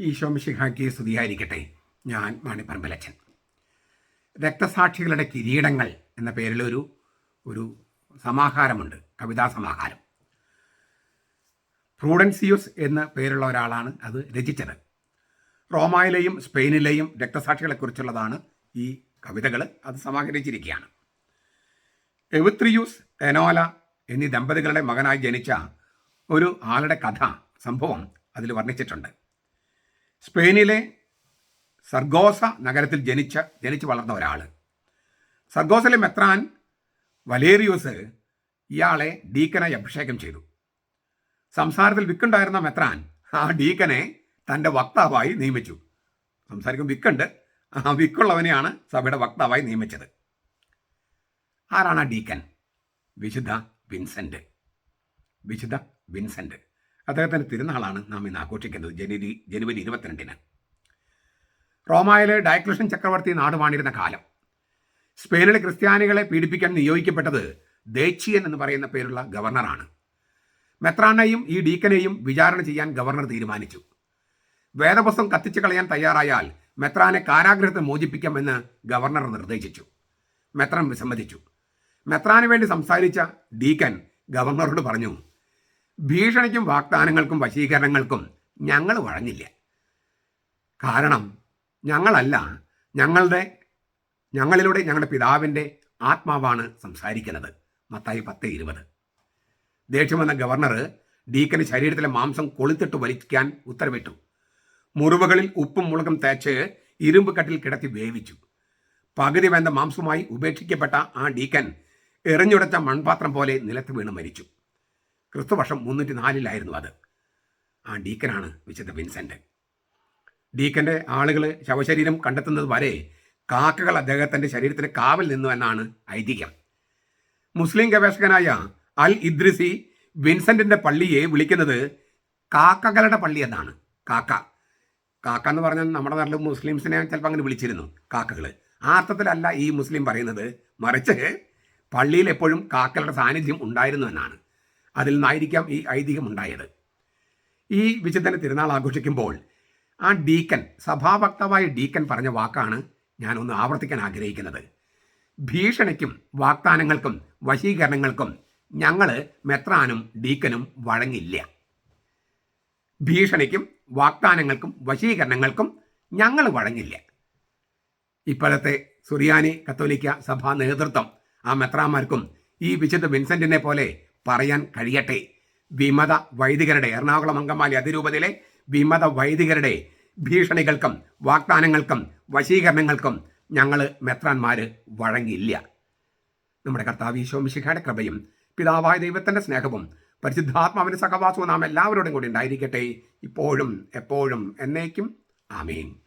ഈശോമിഷിഹാക്കി സ്തുതിയായിരിക്കട്ടെ. ഞാൻ മാണിപ്പറമ്പലച്ചൻ രക്തസാക്ഷികളുടെ കിരീടങ്ങൾ എന്ന പേരിലൊരു ഒരു സമാഹാരമുണ്ട്. കവിതാ സമാഹാരം. പ്രൂഡൻസിയൂസ് എന്ന പേരുള്ള ഒരാളാണ് അത് രചിച്ചത്. റോമയിലെയും സ്പെയിനിലെയും രക്തസാക്ഷികളെക്കുറിച്ചുള്ളതാണ് ഈ കവിതകൾ അത് സമാഹരിച്ചിരിക്കുകയാണ്. എവിത്രിയൂസ് എനോല എന്നീ ദമ്പതികളുടെ മകനായി ജനിച്ച ഒരു ആളുടെ കഥ സംഭവം അതിൽ വർണിച്ചിട്ടുണ്ട്. സ്പെയിനിലെ സർഗോസ നഗരത്തിൽ ജനിച്ച ജനിച്ചു വളർന്ന ഒരാൾ സർഗോസിലെ മെത്രാൻ വലേറിയോസ് ഇയാളെ ഡീക്കനായി അഭിഷേകം ചെയ്തു. സംസാരത്തിൽ വിക്കുണ്ടായിരുന്ന മെത്രാൻ ആ ഡീക്കനെ തന്റെ വക്താവായി നിയമിച്ചു. സംസാരിക്കും വിക്കുണ്ട്. ആ വിക്കുള്ളവനെയാണ് സഭയുടെ വക്താവായി നിയമിച്ചത്. ആരാണ് ആ ഡീക്കൻ? വിശുദ്ധ വിൻസെന്റ്. വിശുദ്ധ വിൻസെന്റ്. അദ്ദേഹത്തിന്റെ തിരുനാളാണ് നാം ഇന്ന് ആഘോഷിക്കുന്നത്. ജനുവരി ജനുവരി ഇരുപത്തിരണ്ടിന്. റോമായിലെ ഡയക്ലഷൻ ചക്രവർത്തി നാടുവാണിരുന്ന കാലം. സ്പെയിനിലെ ക്രിസ്ത്യാനികളെ പീഡിപ്പിക്കാൻ നിയോഗിക്കപ്പെട്ടത് ദേച്ചിയൻ എന്ന് പറയുന്ന പേരുള്ള ഗവർണറാണ്. മെത്രാനെയും ഈ ഡീക്കനെയും വിചാരണ ചെയ്യാൻ ഗവർണർ തീരുമാനിച്ചു. വേദപുസ്തകം കത്തിച്ചു കളയാൻ തയ്യാറായാൽ മെത്രാനെ കാരാഗ്രഹത്തെ മോചിപ്പിക്കാമെന്ന് ഗവർണർ നിർദ്ദേശിച്ചു. മെത്രാൻ വിസമ്മതിച്ചു. മെത്രാന് വേണ്ടി സംസാരിച്ച ഡീക്കൻ ഗവർണറോട് പറഞ്ഞു ഭീഷണിക്കും വാഗ്ദാനങ്ങൾക്കും വശീകരണങ്ങൾക്കും ഞങ്ങൾ വഴങ്ങില്ല. കാരണം ഞങ്ങളല്ല ഞങ്ങളുടെ ഞങ്ങളിലൂടെ ഞങ്ങളുടെ പിതാവിന്റെ ആത്മാവാണ് സംസാരിക്കുന്നത്. മത്തായി പത്ത് ഇരുപത്. ദേഷ്യം വന്ന ഗവർണർ ഡീക്കന് ശരീരത്തിലെ മാംസം കൊളുത്തിട്ട് വലിക്കാൻ ഉത്തരവിട്ടു. മുറിവുകളിൽ ഉപ്പും മുളകും തേച്ച് ഇരുമ്പ് കട്ടിൽ കിടത്തി വേവിച്ചു. പകുതി വേണ്ട മാംസവുമായി ഉപേക്ഷിക്കപ്പെട്ട ആ ഡീക്കൻ എറിഞ്ഞുടച്ച മൺപാത്രം പോലെ നിലത്ത് വീണ് മരിച്ചു. ക്രിസ്തുവർഷം മുന്നൂറ്റി നാലിലായിരുന്നു അത്. ആ ഡീക്കനാണ് വിശുദ്ധ വിൻസെന്റ് ഡീക്കന്റെ ആളുകൾ ശവശരീരം കണ്ടെത്തുന്നത് വരെ കാക്കകൾ അദ്ദേഹത്തിന്റെ ശരീരത്തിന് കാവൽ നിന്നു എന്നാണ് ഐതിഹ്യം. മുസ്ലിം ഗവേഷകനായ അൽ ഇദ്രിസി വിൻസെന്റിന്റെ പള്ളിയെ വിളിക്കുന്നത് കാക്കകളുടെ പള്ളി എന്നാണ്. കാക്ക. കാക്ക എന്ന് പറഞ്ഞാൽ നമ്മുടെ നാട്ടിൽ മുസ്ലിംസിനെ ചിലപ്പോൾ അങ്ങനെ വിളിച്ചിരുന്നു കാക്കകൾ ആ അർത്ഥത്തിലല്ല ഈ മുസ്ലിം പറയുന്നത്. മറിച്ച് പള്ളിയിൽ എപ്പോഴും കാക്കകളുടെ സാന്നിധ്യം ഉണ്ടായിരുന്നു എന്നാണ്. അതിൽ നിന്നായിരിക്കാം ഈ ഐതിഹ്യം ഉണ്ടായത് ഈ വിചിന്തന തിരുനാൾ ആഘോഷിക്കുമ്പോൾ ആ ഡീക്കൻ സഭാഭക്തമായ ഡീക്കൻ പറഞ്ഞ വാക്കാണ് ഞാനൊന്ന് ആവർത്തിക്കാൻ ആഗ്രഹിക്കുന്നത്. ഭീഷണിക്കും വാഗ്ദാനങ്ങൾക്കും വശീകരണങ്ങൾക്കും ഞങ്ങൾ മെത്രാനും ഡീക്കനും വഴങ്ങില്ല. ഭീഷണിക്കും വാഗ്ദാനങ്ങൾക്കും വശീകരണങ്ങൾക്കും ഞങ്ങൾ വഴങ്ങില്ല. ഇപ്പോഴത്തെ സുറിയാനി കത്തോലിക്ക സഭാ നേതൃത്വം ആ മെത്രാമാർക്കും ഈ വിശുദ്ധ വിൻസെന്റിനെ പോലെ പറയാൻ കഴിയട്ടെ. വിമത വൈദികരുടെ എറണാകുളം അങ്കമാലി അതിരൂപതയിലെ വിമത വൈദികരുടെ ഭീഷണികൾക്കും വാഗ്ദാനങ്ങൾക്കും വശീകരണങ്ങൾക്കും ഞങ്ങൾ മെത്രാന്മാർ വഴങ്ങിയില്ല നമ്മുടെ കർത്താവ് ഈശോമിശിഖയുടെ കൃപയും പിതാവായ ദൈവത്തിന്റെ സ്നേഹവും പരിശുദ്ധാത്മാവിന്റെ സഹവാസവും നാം എല്ലാവരോടും കൂടി ഉണ്ടായിരിക്കട്ടെ. ഇപ്പോഴും എപ്പോഴും എന്നേക്കും. ആമീൻ.